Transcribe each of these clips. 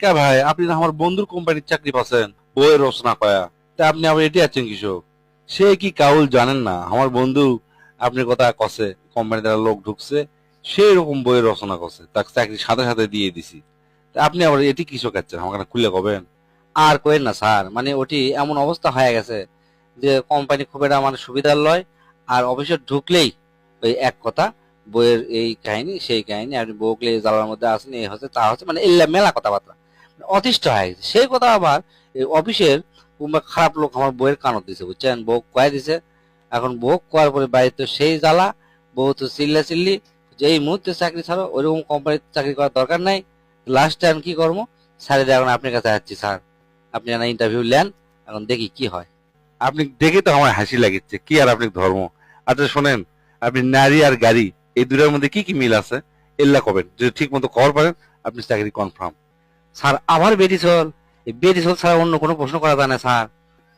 কে ভাই, আপনি আমার বন্ধুর কোম্পানির চাকরি পাচ্ছেন, বইয়ের রচনা কয়া তা আপনি আবার এটি আছেন কৃষক? সে কি কাউল জানেন না? আমার বন্ধু আপনার কথা কছে কোম্পানি দ্বারা লোক ঢুকছে সেই রকম বইয়ের রচনা করছে, তাকে চাকরি সাথে সাথে দিয়ে দিছি। তা আপনি আবার এটি কৃষক আছেন, আমাকে খুলে কবেন? আর কোয়েন না স্যার মানে ওটি এমন অবস্থা হয়ে গেছে যে কোম্পানি খুব একটা মানে সুবিধার লয়, আর অফিসে ঢুকলেই ওই এক কথা, বইয়ের এই কাহিনী, সেই কাহিনী আপনি বউকলে জ্বালার মধ্যে আসেন, এই হচ্ছে, তা হচ্ছে মানে এল্লা মেলা কথাবার্তা। অতিষ্ঠ হয়ে। গেছে সেই কথা আবার অফিসের খারাপ লোক আমার বউয়ের কানত দিছে বুঝছেন? বউ কয়ে দিছে, এখন বউ কোয়ার পরে বাড়িতে সেই জ্বালা, বউ তো চিল্লা চিল্লি যে এই মুহূর্তে চাকরি ছাড়ো, ওইরকম কোম্পানিতে চাকরি করার দরকার নাই লাস্ট টাইম কি করব? স্যার এখন আপনার কাছে যাচ্ছি স্যার। আপনি না ইন্টারভিউ নেন, এখন দেখি কি হয়। আপনি দেখে তো আমার হাসি লাগিচ্ছে, কি আর আপনি ধর্ম? আচ্ছা শোনেন, আপনি নারী আর গাড়ি, এই দুটার মধ্যে কি কি মিল আছে? এল্লা কবেন, যদি ঠিক মতো কভার পারেন, আপনি চাকরি কনফার্ম স্যার আবার বেটি চল ছাড়া অন্য কোনো প্রশ্ন করা যায় না স্যার।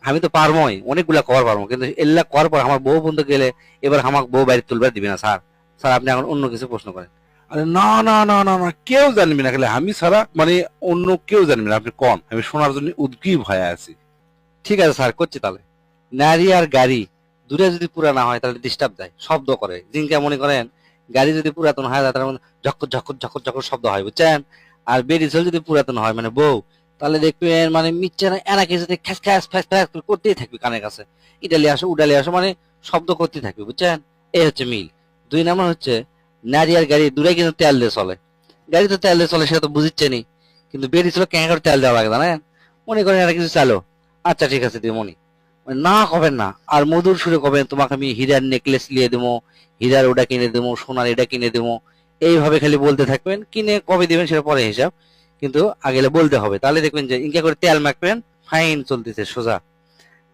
আমি তো পারবোই অনেকগুলা কর পারব কিন্তু এল্লা কর পর আমার বউ বন্ধু গেলে এবার আমার বউ বাড়ি তুলবার দিবে না স্যার। স্যার আপনি এখন অন্য কিছু প্রশ্ন করেন। আরে না না না না না কেউ জানবি না খালি আমি ছাড়া মানে অন্য কেউ জানবি না আপনি কন আমি শোনার জন্য উদ্গ্রীব হয়ে আছি। ঠিক আছে স্যার করছি তাহলে। নারী আর গাড়ি দূরে যদি পুরা না হয় তাহলে ডিস্টার্ব দেয় শব্দ করে। জিনকে মনে করেন গাড়ি যদি পুরাতন হয় তার মধ্যে ঝকর ঝকর ঝকর ঝকর শব্দ হয় বুঝছেন? আর বেরিসল যদি পুরাতন হয় মানে বউ, তাহলে দেখবেন মানে মিচ্ছে না এনাকে যদি খ্যাস খ্যাস ফ্যাস ফ্যাস করে করতেই থাকবে কানের কাছে। ইটালি আসো, উডালি আসো মানে শব্দ করতেই থাকবে, বুঝছেন? এই হচ্ছে মিল। দুই নাম্বার হচ্ছে, নারী আর গাড়ি দূরে কিন্তু তেল দিয়ে চলে। গাড়ি তো তেল দিয়ে চলে, সেটা তো বুঝছেনই কিন্তু বেরিয়ে চলে ক্যাঁ করে তেল দেওয়া লাগে জানেন? মনে করেন এটা কিছু চালো। আচ্ছা ঠিক আছে দিদি মনি মানে না কবেন না, আর মধুর সুরে কবেন, তোমাকে আমি হীরার নেকলেস নিয়ে দেবো, হীরার ওটা কিনে দেবো, সোনার এটা কিনে দেবো। এইভাবে খালি বলতে থাকবেন, কিনে কবে দিবেন সেটা পরে হিসাব, কিন্তু আগে বলতে হবে। তাহলে দেখবেন যে ইনকা করে তেল মাখবেন, ফাইন চলতেছে সোজা।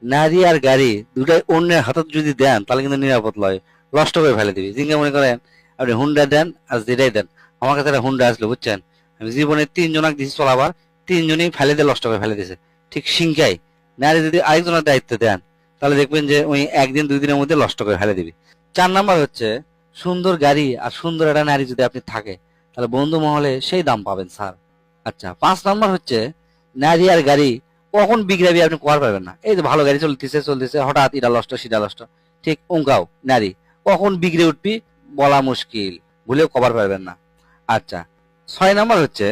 নারী আর গাড়ি দুটাই অন্যের হাতত যদি দেন, তাহলে কিন্তু নিরাপদ লয়। নষ্ট করে ফেলে দিবি। জিঙ্গা মনে করেন, আপনি হুন্ডা দেন আর যেটাই দেন, আমার কাছে হুন্ডা আসলো, বুঝছেন? আমি জীবনে তিনজনাক দিছি চলাবার, তিনজনেই ফেলে দিয়ে নষ্ট করে ফেলে দিছে। ঠিক সিংকাই নারী যদি আরেকজনের দায়িত্ব দেন, তাহলে দেখবেন যে ওই একদিন দুই দিনের মধ্যে নষ্ট করে ফেলে দিবি। চার নাম্বার হচ্ছে সুন্দর গাড়ি আর সুন্দর একটা নারী যদি আপনি থাকে, তাহলে বন্ধু মহলে সেই দাম পাবেন, স্যার। আচ্ছা পাঁচ নম্বর হচ্ছে, নারী আর গাড়ি কখন বিগড়াবি আপনি কর পাবেন না? এই যে ভালো গাড়ি চলতেছে চলতেছে, হঠাৎ ইটা লষ্ট সিটা লষ্ট ঠিক ওঙ্কাও, নারী, কখন বিগড়ে উঠবি বলা মুশকিল, ভুলেও কভার পাবেন না। আচ্ছা ছয় নম্বর হচ্ছে,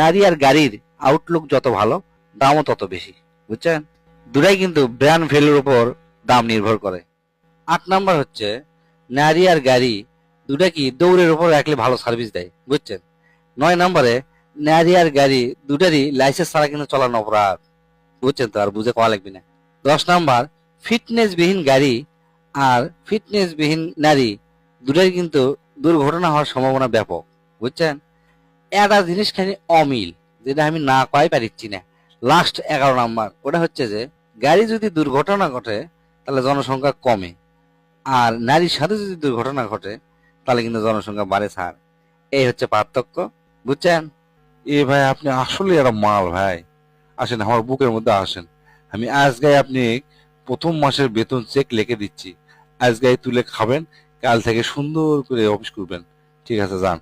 নারী আর গাড়ির আউটলুক যত ভালো, দামও তত বেশি, বুঝছেন? দুটাই কিন্তু ব্র্যান্ড ভ্যালুর উপর দাম নির্ভর করে। আট নাম্বার হচ্ছে, নারী আর গাড়ি দুটা কি? দৌড়ের উপর রাখলে ভালো সার্ভিস দেয়, বুঝছেন? নয় নম্বরে, নারী আর গাড়ি দুটারই লাইসেন্স ছাড়া কিন্তু চলানো অপরাধ, বুঝছেন তো? আর বুঝে কওয়া লাগবে না। দশ নাম্বার ফিটনেস বিহীন গাড়ি আর ফিটনেস বিহীন নারী দুটাই কিন্তু দুর্ঘটনা হওয়ার সম্ভাবনা ব্যাপক, বুঝছেন? একটা জিনিস খালি অমিল, যেটা আমি না কয় পারিচ্ছি না। লাস্ট এগারো নাম্বার, ওটা হচ্ছে যে, গাড়ি যদি দুর্ঘটনা ঘটে, তাহলে জনসংখ্যা কমে। আর নারীর সাথে যদি দুর্ঘটনা ঘটে তাহলে কিন্তু জনসংখ্যা বাড়ে, স্যার। এই হচ্ছে পার্থক্য, বুঝছেন? এ ভাই, আপনি আসলে একটা মাল ভাই। আসেন, আমার বুকের মধ্যে আসেন। আমি আজ গায়ে আপনি প্রথম মাসের বেতন চেক লিখে দিচ্ছি। আজ গায়ে তুলে খাবেন, কাল থেকে সুন্দর করে অফিস করবেন। ঠিক আছে, যান।